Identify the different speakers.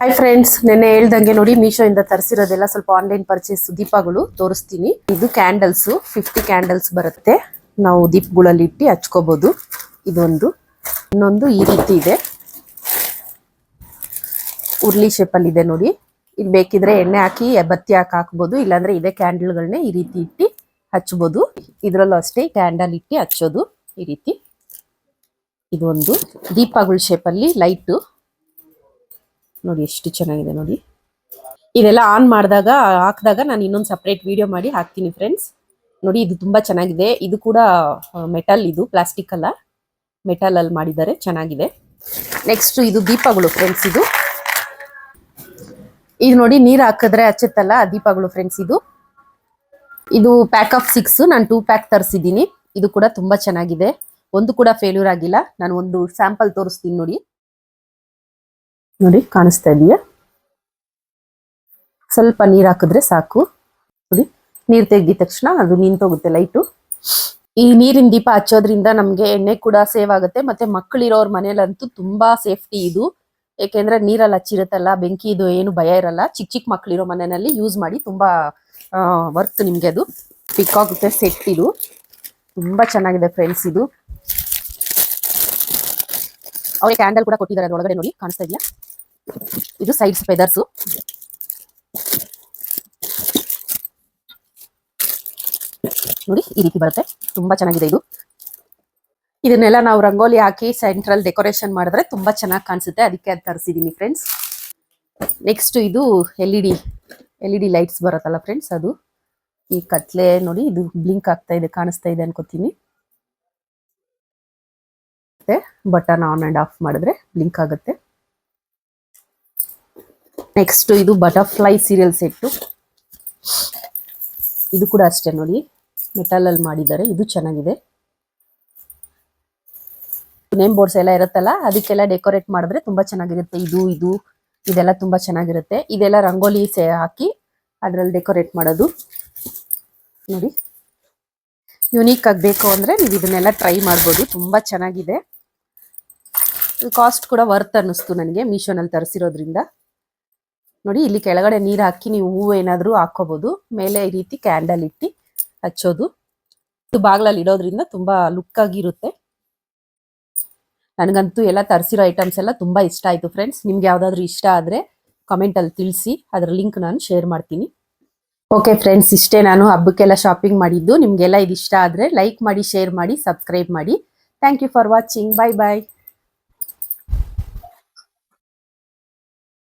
Speaker 1: Hi friends ನೆನ್ನೆ ಹೇಳ್ದಂಗೆ ನೋಡಿ ಮೀಶೋ ಇಂದ ತರಿಸಿರೋದೆಲ್ಲ ಸ್ವಲ್ಪ ಆನ್ಲೈನ್ ಪರ್ಚೇಸ್ ದೀಪಗಳು ತೋರಿಸ್ತೀನಿ. ಇದು ಕ್ಯಾಂಡಲ್ಸ್ ಫಿಫ್ಟಿ ಕ್ಯಾಂಡಲ್ಸ್ ಬರುತ್ತೆ. ನಾವು ದೀಪಗಳಲ್ಲಿ ಇಟ್ಟು ಹಚ್ಕೋಬಹುದು ಇದೊಂದು. ಇನ್ನೊಂದು ಈ ರೀತಿ ಇದೆ. ಉರ್ಲಿ ಶೇಪಲ್ಲಿ ಇದೆ ನೋಡಿ. ಇದು ಬೇಕಿದ್ರೆ ಎಣ್ಣೆ ಹಾಕಿ, ಬತ್ತಿ ಹಾಕಿ ಹಾಕ್ಬೋದು. ಇಲ್ಲಾಂದ್ರೆ ಇದೇ ಕ್ಯಾಂಡಲ್ಗಳನ್ನೇ ಈ ರೀತಿ ಇಟ್ಟು ಹಚ್ಬೋದು. ಇದರಲ್ಲೂ ಅಷ್ಟೇ ಕ್ಯಾಂಡಲ್ ಇಟ್ಟು ಹಚ್ಚೋದು ಈ ರೀತಿ. ಇದೊಂದು ದೀಪಗಳ ಶೇಪಲ್ಲಿ ಲೈಟು ನೋಡಿ, ಎಷ್ಟು ಚೆನ್ನಾಗಿದೆ ನೋಡಿ. ಇದೆಲ್ಲ ಆನ್ ಮಾಡಿದಾಗ, ಹಾಕಿದಾಗ ನಾನು ಇನ್ನೊಂದು ಸಪ್ರೇಟ್ ವಿಡಿಯೋ ಮಾಡಿ ಹಾಕ್ತೀನಿ ಫ್ರೆಂಡ್ಸ್ ನೋಡಿ, ಇದು ತುಂಬಾ ಚೆನ್ನಾಗಿದೆ. ಇದು ಕೂಡ ಮೆಟಲ್ ಇದು ಪ್ಲಾಸ್ಟಿಕ್ ಅಲ್ಲ. ಮೆಟಲ್ ಅಲ್ಲಿ ಮಾಡಿದ್ದಾರೆ, ಚೆನ್ನಾಗಿದೆ. ನೆಕ್ಸ್ಟ್ ಇದು ದೀಪಗಳು ಫ್ರೆಂಡ್ಸ್ ಇದು. ಇದು ನೋಡಿ, ನೀರು ಹಾಕಿದ್ರೆ ಹಚ್ಚುತ್ತಲ್ಲ ದೀಪಗಳು ಫ್ರೆಂಡ್ಸ್ ಇದು. ಇದು ಪ್ಯಾಕ್ ಆಫ್ ಸಿಕ್ಸ್ ನಾನು ಟೂ ಪ್ಯಾಕ್ ತರಿಸಿದ್ದೀನಿ. ಇದು ಕೂಡ ತುಂಬಾ ಚೆನ್ನಾಗಿದೆ. ಒಂದು ಕೂಡ ಫೇಲ್ಯೂರ್ ಆಗಿಲ್ಲ. ನಾನು ಒಂದು ಸ್ಯಾಂಪಲ್ ತೋರಿಸ್ತೀನಿ ನೋಡಿ. ನೋಡಿ, ಕಾಣಿಸ್ತಾ ಇದೆಯಾ? ಸ್ವಲ್ಪ ನೀರು ಹಾಕಿದ್ರೆ ಸಾಕು. ನೋಡಿ, ನೀರು ತೆಗೆದ ತಕ್ಷಣ ಅದು ನಿಂತೋಗುತ್ತೆ ಲೈಟು. ಈ ನೀರಿನ ದೀಪ ಹಚ್ಚೋದ್ರಿಂದ ನಮಗೆ ಎಣ್ಣೆ ಕೂಡ ಸೇವ್ ಆಗುತ್ತೆ, ಮತ್ತೆ ಮಕ್ಕಳಿರೋರ್ ಮನೇಲಂತೂ ತುಂಬಾ ಸೇಫ್ಟಿ ಇದು. ಏಕೆಂದ್ರೆ ನೀರಲ್ಲಿ ಹಚ್ಚಿರುತ್ತಲ್ಲ, ಬೆಂಕಿ ಇದು ಏನು ಭಯ ಇರಲ್ಲ. ಚಿಕ್ಕ ಚಿಕ್ಕ ಮಕ್ಕಳಿರೋ ಮನೆಯಲ್ಲಿ ಯೂಸ್ ಮಾಡಿ ತುಂಬಾ ವರ್ತ್ ನಿಮ್ಗೆ ಅದು. ಪಿಕ್ ಆಗುತ್ತೆ ಸೆಟ್ ಇದು. ತುಂಬಾ ಚೆನ್ನಾಗಿದೆ ಫ್ರೆಂಡ್ಸ್ ಇದು. ಅವ್ರಿಗೆ ಕ್ಯಾಂಡಲ್ ಕೂಡ ಕೊಟ್ಟಿದ್ದಾರೆ ಅದ್ರೊಳಗಡೆ ನೋಡಿ, ಕಾಣಿಸ್ತಾ ಇದೆಯಾ? ಇದು ಸೈಡ್ಸ್ ಫೆದರ್ಸು ನೋಡಿ, ಈ ರೀತಿ ಬರುತ್ತೆ. ತುಂಬಾ ಚೆನ್ನಾಗಿದೆ ಇದು. ಇದನ್ನೆಲ್ಲ ನಾವು ರಂಗೋಲಿ ಹಾಕಿ ಸೆಂಟ್ರಲ್ ಡೆಕೋರೇಷನ್ ಮಾಡಿದ್ರೆ ತುಂಬಾ ಚೆನ್ನಾಗಿ ಕಾಣಿಸುತ್ತೆ. ಅದಕ್ಕೆ ಅದು ತರಿಸಿದೀನಿ ಫ್ರೆಂಡ್ಸ್ ನೆಕ್ಸ್ಟ್ ಇದು L E D L E D lights ಬರುತ್ತಲ್ಲ ಫ್ರೆಂಡ್ಸ್ ಅದು. ಈ ಕತ್ಲೆ ನೋಡಿ, ಇದು ಬ್ಲಿಂಕ್ ಆಗ್ತಾ ಇದೆ, ಕಾಣಿಸ್ತಾ ಇದೆ ಅನ್ಕೋತೀನಿ. ಮತ್ತೆ ಬಟನ್ ಆನ್ ಅಂಡ್ ಆಫ್ ಮಾಡಿದ್ರೆ ಬ್ಲಿಂಕ್ ಆಗುತ್ತೆ. ನೆಕ್ಸ್ಟ್ ಇದು ಬಟರ್ಫ್ಲೈ ಸೀರಿಯಲ್ ಸೆಟ್ಟು ಇದು ಕೂಡ ಅಷ್ಟೇ ನೋಡಿ. ಮೆಟಲ್ ಅಲ್ಲಿ ಮಾಡಿದ್ದಾರೆ. ಇದು ಚೆನ್ನಾಗಿದೆ. ನೇಮ್ ಬೋರ್ಡ್ಸ್ ಎಲ್ಲ ಇರುತ್ತಲ್ಲ, ಅದಕ್ಕೆಲ್ಲ ಡೆಕೋರೇಟ್ ಮಾಡಿದ್ರೆ ತುಂಬಾ ಚೆನ್ನಾಗಿರುತ್ತೆ. ಇದು ಇದು, ಇದೆಲ್ಲ ತುಂಬಾ ಚೆನ್ನಾಗಿರುತ್ತೆ. ಇದೆಲ್ಲ ರಂಗೋಲಿ ಸೇ ಹಾಕಿ ಅದ್ರಲ್ಲಿ ಡೆಕೋರೇಟ್ ಮಾಡೋದು. ನೋಡಿ. ಯುನೀಕ್ ಆಗಿ ಬೇಕು ಅಂದ್ರೆ ನೀವು ಇದನ್ನೆಲ್ಲ ಟ್ರೈ ಮಾಡ್ಬೋದು. ತುಂಬಾ ಚೆನ್ನಾಗಿದೆ. ಕಾಸ್ಟ್ ಕೂಡ ವರ್ತ್ ಅನ್ನಿಸ್ತು ನನಗೆ ಮೀಶೋನಲ್ಲಿ ತರಿಸಿರೋದ್ರಿಂದ. ನೋಡಿ, ಇಲ್ಲಿ ಕೆಳಗಡೆ ನೀರು ಹಾಕಿ ನೀವು ಹೂವು ಏನಾದರೂ ಹಾಕೋಬಹುದು ಮೇಲೆ ಈ ರೀತಿ ಕ್ಯಾಂಡಲ್ ಇಟ್ಟು ಹಚ್ಚೋದು. ಇದು ಬಾಗ್ಲಲ್ಲಿ ಇಡೋದ್ರಿಂದ ತುಂಬಾ ಲುಕ್ ಆಗಿರುತ್ತೆ. ನನಗಂತೂ ಎಲ್ಲ ತರಿಸಿರೋ ಐಟಮ್ಸ್ ಎಲ್ಲ ತುಂಬಾ ಇಷ್ಟ ಆಯ್ತು ಫ್ರೆಂಡ್ಸ್ ನಿಮ್ಗೆ ಯಾವ್ದಾದ್ರು ಇಷ್ಟ ಆದ್ರೆ ಕಾಮೆಂಟ್ ಅಲ್ಲಿ ತಿಳಿಸಿ. ಅದರ ಲಿಂಕ್ ನಾನು ಶೇರ್ ಮಾಡ್ತೀನಿ. ಓಕೆ ಫ್ರೆಂಡ್ಸ್ ಇಷ್ಟೇ ನಾನು ಹಬ್ಬಕ್ಕೆಲ್ಲ ಶಾಪಿಂಗ್ ಮಾಡಿದ್ದು. ನಿಮ್ಗೆಲ್ಲ ಇಷ್ಟ ಆದ್ರೆ ಲೈಕ್ ಮಾಡಿ ಶೇರ್ ಮಾಡಿ ಸಬ್ಸ್ಕ್ರೈಬ್ ಮಾಡಿ. Thank you for watching bye bye